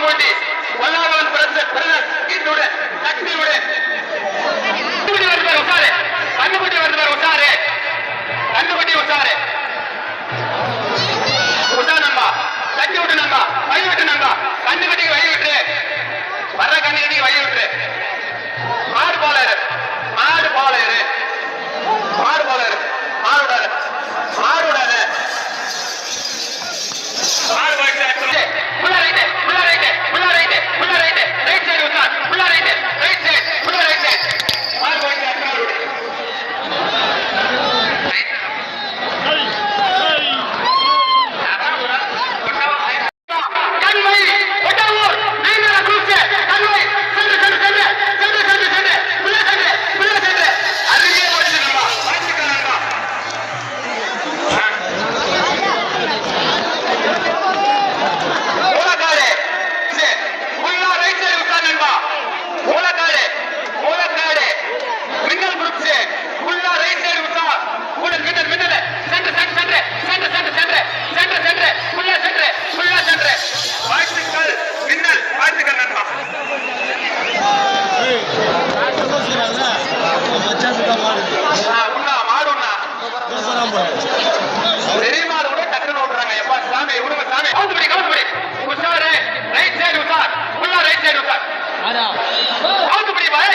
மாங்குண்டி பொல்லாதவன் பிறந்த பிரதர் இன்னுடன் சக்தியுடன் கண்டுபிடி வழி விட்டு நம்பா கண்டுபிடிக்கு வழி விட்டு வர்ற கண்டுபிடிக்கு வழி விட்டு மாடு போல மாடு போல साइड उतार मुल्ला राइट साइड उतार बहुत बड़ी भाई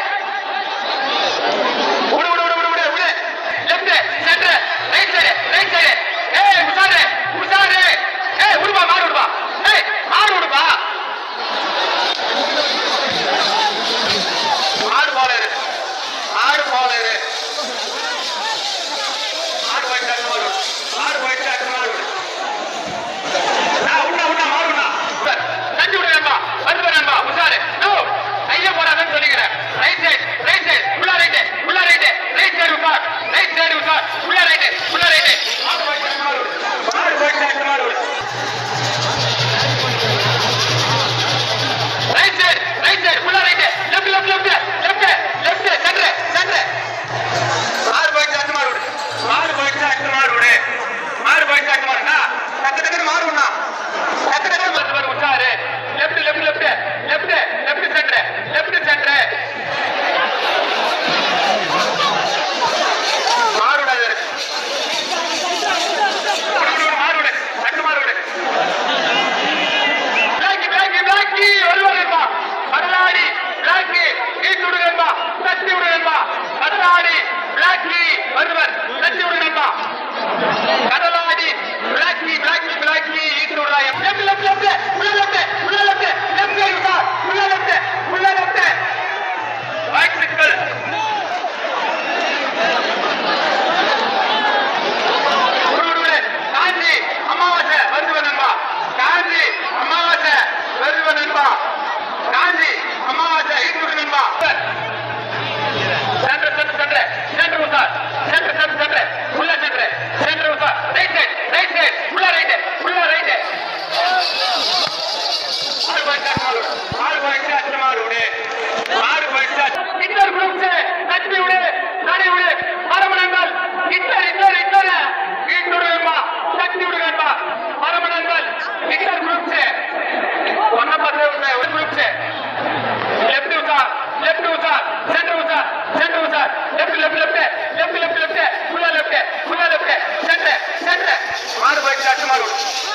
मारो भाई चाट मारो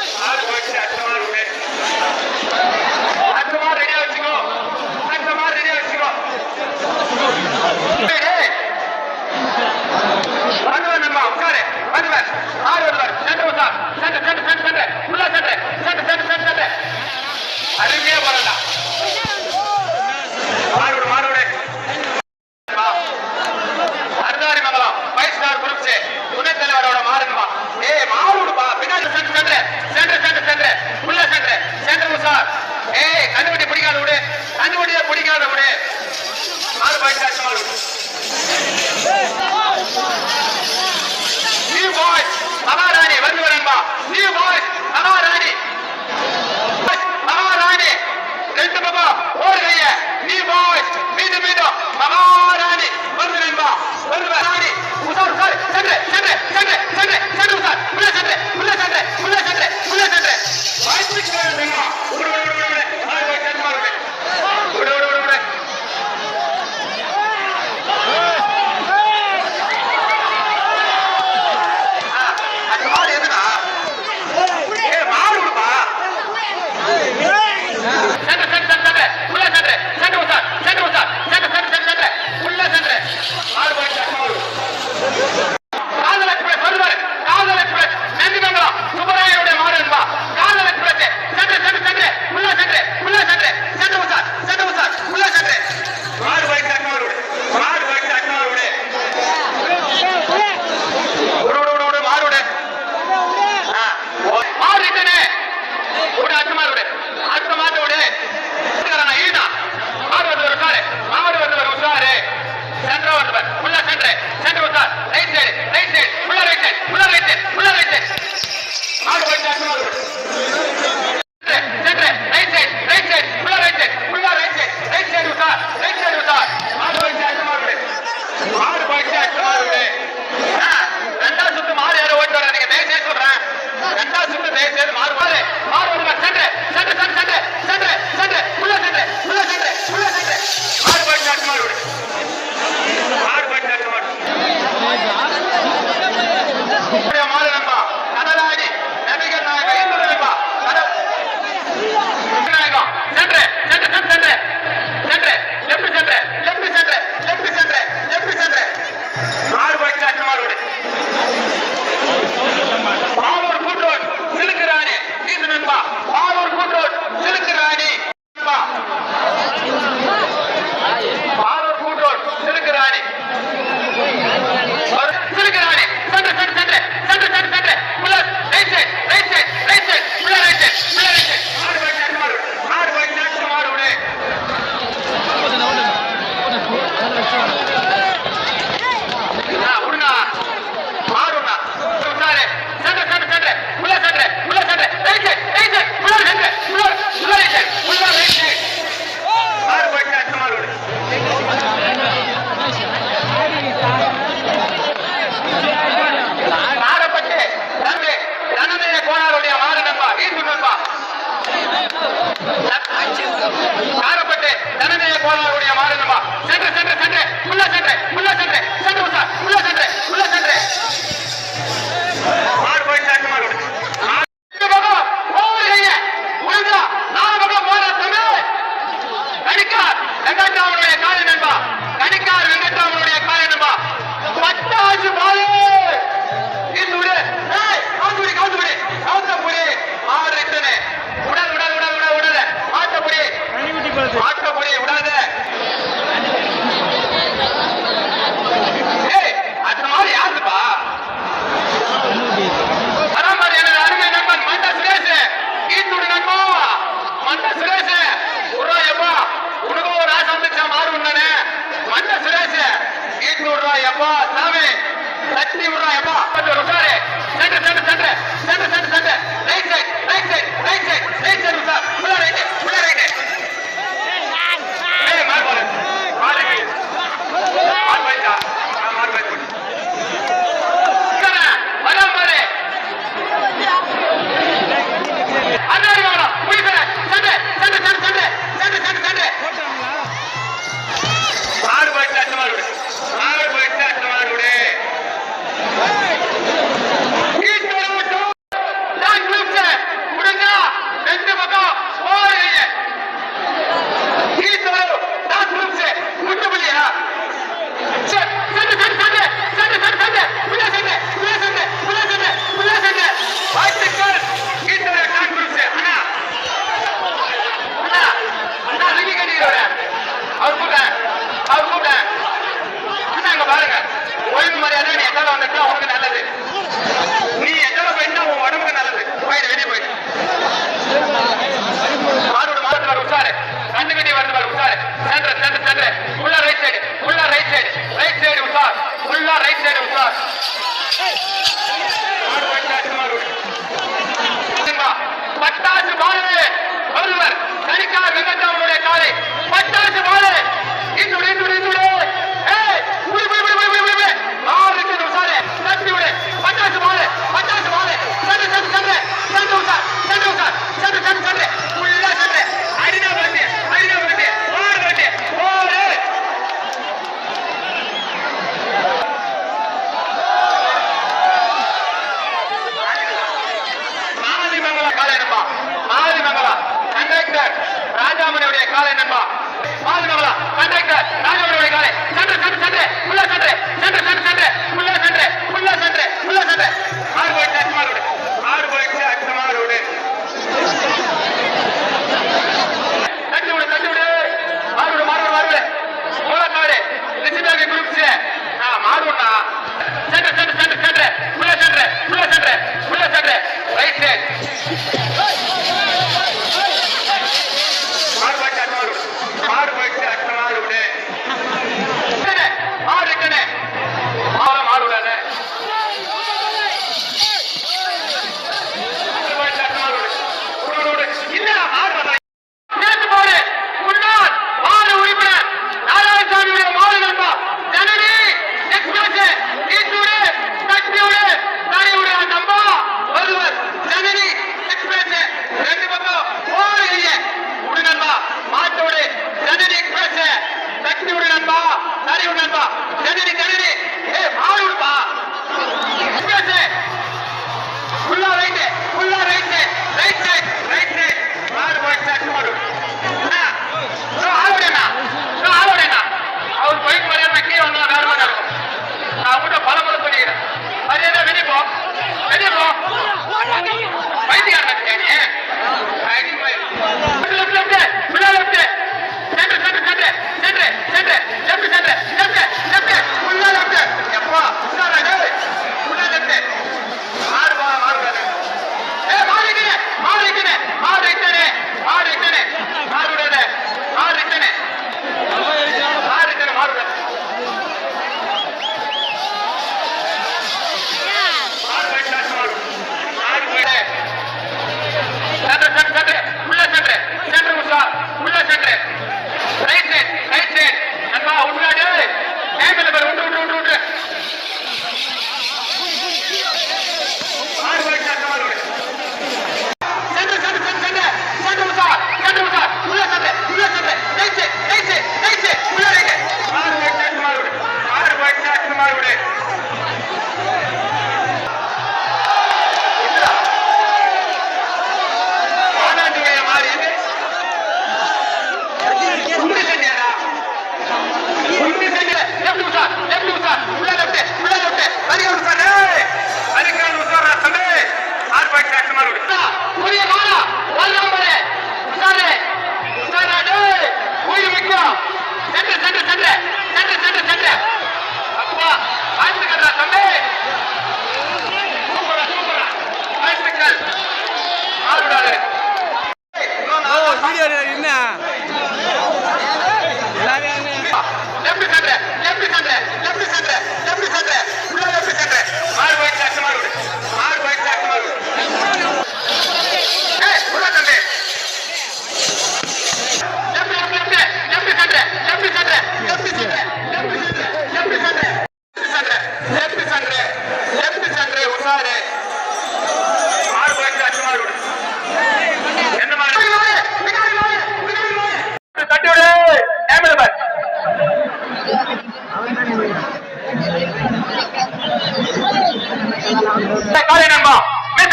রাখ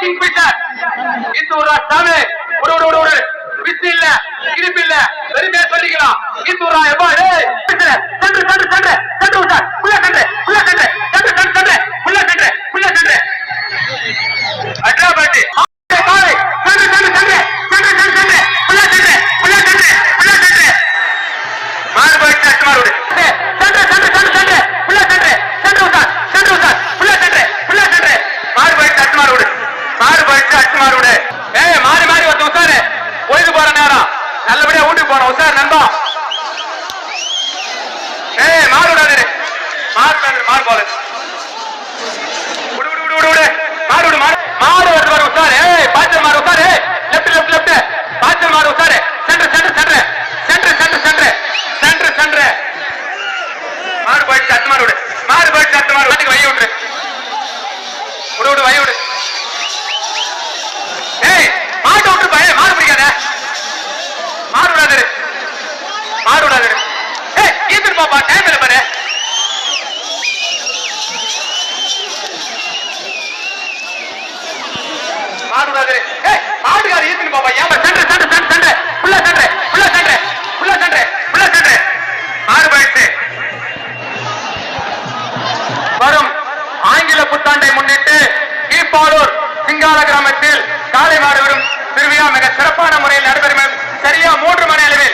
கிங் பிஷர் இது ஒரு சாமி ஒரு ஒரு ஒரு இல்ல இருப்பு இல்ல. வெறுமையா சொல்லிக்கலாம். இது ஒரு எவ்வா சண்டு சண்டு சண்டு சண்டு சார் உள்ள சண்டு உள்ள சண்டு சண்டு சண்டு சண்டு உள்ள சண்டு உள்ள சண்டு அட்ரா பாட்டு மாரோட ஏ மாறி மாறி ஒருத்தன் உசாரு ஓய்வு போற நேரம். நல்லபடியா வீட்டுக்கு போறோம் உசார் நண்பா. ஏ மாறு விடாது. மாறு மாறு போல விடு விடு விடு விடு விடு. மாறு விடு மாறு. மாறு வருது பாரு உசாரு ஏ பாய்ச்சல் மாறு உசாரு லெப்ட் லெப்ட் லெப்ட் பாய்ச்சல் மாறு உசாரு centre centre centre centre centre centre centre centre மாறு போயிடுச்சு அத்து மாறு விடு. மாறு போயிடுச்சு அத்து மாறு வீட்டுக்கு வை விட்டுரு விடு விடு வை விடு. போப்பா டைம் பாரு. வரும். ஆங்கில புத்தாண்டை முன்னிட்டு கீழ்பாலூர் சிங்கால கிராமத்தில் காலை மாடுவரும் திருவிழா மிக சிறப்பான முறையில் நடைபெறும். சரியா மூன்று மணி அளவில்.